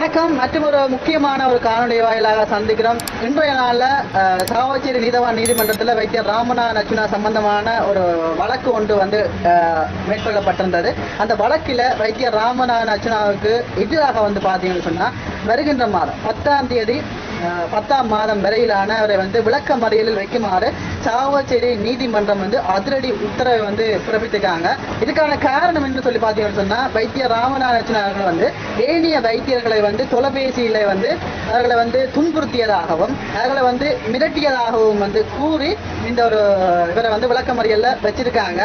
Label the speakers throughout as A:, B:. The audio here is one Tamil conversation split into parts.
A: வணக்கம். மற்றும் ஒரு முக்கியமான ஒரு காணொலி வாயிலாக சந்திக்கிறோம். இன்றைய நாளில் அஹ், சாவச்சேரி நீதவான் நீதிமன்றத்தில் வைத்தியர் ராமநாத நச்சுனா சம்பந்தமான ஒரு வழக்கு ஒன்று வந்து மேற்கொள்ளப்பட்டிருந்தது. அந்த வழக்கில் வைத்தியர் ராமநாத நச்சுனாவுக்கு எதிராக வந்து பார்த்தீங்கன்னு சொன்னால் வருகின்ற மாதம் பத்தாம் தேதி பத்தாம் மாதம் வரையிலான அவரை வந்து விளக்க மறியலில் வைக்குமாறு சாவச்சேரி நீதிமன்றம் வந்து அதிரடி உத்தரவை வந்து பிறப்பித்திருக்காங்க. இதுக்கான காரணம் என்று சொல்லி பார்த்தீங்கன்னு சொன்னா வைத்திய ராமநாதன் அவர்கள் வந்து ஏனைய வைத்தியர்களை வந்து தொலைபேசியில வந்து அவர்களை வந்து துன்புறுத்தியதாகவும் அவர்களை வந்து மிரட்டியதாகவும் வந்து கூறி இந்த ஒரு இவரை வந்து விளக்கமறியலில் வச்சிருக்காங்க.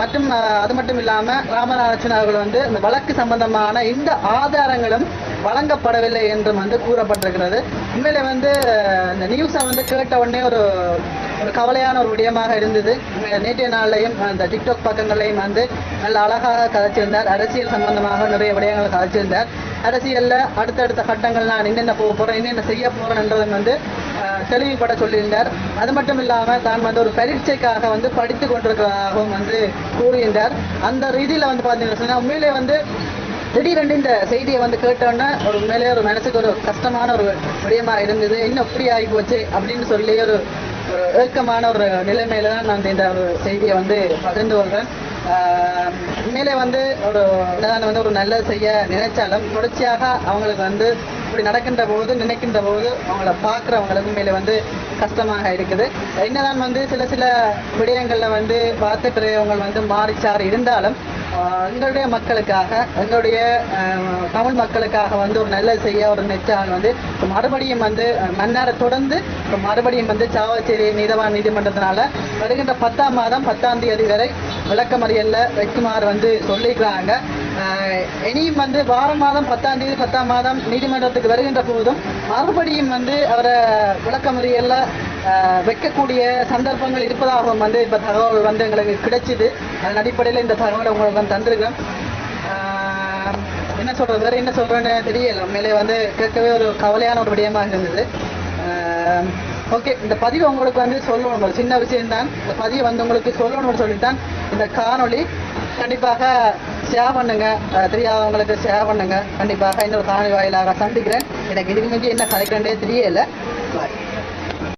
A: மற்றும் அது மட்டும் இல்லாம ராமநாதன் அவர்கள் வந்து இந்த வழக்கு சம்பந்தமான இந்த ஆதாரங்களும் வழங்கப்படவில்லை என்றும் வந்து கூறப்பட்டிருக்கிறது. உண்மையிலே வந்து இந்த நியூஸை வந்து கேட்ட உடனே ஒரு ஒரு கவலையான ஒரு விடயமாக இருந்தது. நேற்றைய நாள்லையும் அந்த டிக்டாக் பக்கங்களையும் வந்து நல்ல அழகாக கதைச்சிருந்தார். அரசியல் சம்பந்தமாக நிறைய விடயங்களை கதைச்சிருந்தார். அரசியலில் அடுத்தடுத்த கட்டங்கள் நான் என்னென்ன போக போகிறேன் என்னென்ன செய்ய போறேன்றதும் வந்து தெளிவுபட சொல்லியிருந்தார். அது மட்டும் இல்லாமல் தான் வந்து ஒரு பரீட்சைக்காக வந்து படித்து கொண்டிருக்கிறதாகவும் வந்து கூறியிருந்தார். அந்த ரீதியில் வந்து பார்த்தீங்கன்னா உண்மையிலே வந்து திடீரென்று இந்த செய்தியை வந்து கேட்டோன்னே ஒரு உண்மையிலேயே ஒரு மனசுக்கு ஒரு கஷ்டமான ஒரு விடயமா இருந்தது. இன்னும் இப்படி ஆகி போச்சு அப்படின்னு சொல்லி ஒரு ஒரு ஏக்கமான ஒரு நிலைமையில தான் நான் இந்த ஒரு செய்தியை வந்து பகிர்ந்து கொள்கிறேன் உண்மையிலே வந்து ஒரு என்னதான் வந்து ஒரு நல்ல செய்ய நினைச்சாலும் தொடர்ச்சியாக அவங்களுக்கு வந்து இப்படி நடக்கின்ற போது நினைக்கின்ற போது அவங்கள பார்க்குறவங்களுக்கு உண்மையிலே வந்து கஷ்டமாக இருக்குது. என்னதான் வந்து சில சில விடயங்களில் வந்து பார்த்துக்கிறவங்க வந்து மாறிச்சார் இருந்தாலும் எங்களுடைய மக்களுக்காக எங்களுடைய தமிழ் மக்களுக்காக வந்து ஒரு நல்ல செய்ய ஒரு நெச்சான் வந்து இப்போ மறுபடியும் வந்து மன்னாரை தொடர்ந்து இப்போ மறுபடியும் வந்து சாவச்சேரி நீதவான் நீதிமன்றத்தினால வருகின்ற பத்தாம் மாதம் பத்தாம் தேதி வரை விளக்கமறியலில் வைக்குமாறு வந்து சொல்லிக்கிறாங்க. இனியும் வந்து வாரம் மாதம் பத்தாம் தேதி பத்தாம் மாதம் நீதிமன்றத்துக்கு வருகின்ற போதும் மறுபடியும் வந்து அவரை விளக்கமறியலில் வைக்கக்கூடிய சந்தர்ப்பங்கள் இருப்பதாகவும் வந்து இப்போ தகவல் வந்து எங்களுக்கு கிடைச்சிது. அதன் அடிப்படையில் இந்த தகவலை உங்களுக்கு வந்து தந்திருக்கேன் என்ன சொல்கிறது வேறு என்ன சொல்கிறேன்னு தெரியல. உண்மையிலே வந்து கேட்கவே ஒரு கவலையான ஒரு விடயமாக இருந்தது. ஓகே இந்த பதிவு உங்களுக்கு வந்து சொல்லணும். ஒரு சின்ன விஷயம்தான். இந்த பதிவு வந்து உங்களுக்கு சொல்லணும்னு சொல்லித்தான் இந்த காணொளி. கண்டிப்பாக ஷேர் பண்ணுங்க. தெரியாதவங்களுக்கு ஷேர் பண்ணுங்க. கண்டிப்பாக இந்த ஒரு காணொலி வாயிலாக சந்திக்கிறேன். எனக்கு இதுக்கு மிஞ்சி என்ன கதைக்கிறேன்டே தெரியல. பாய்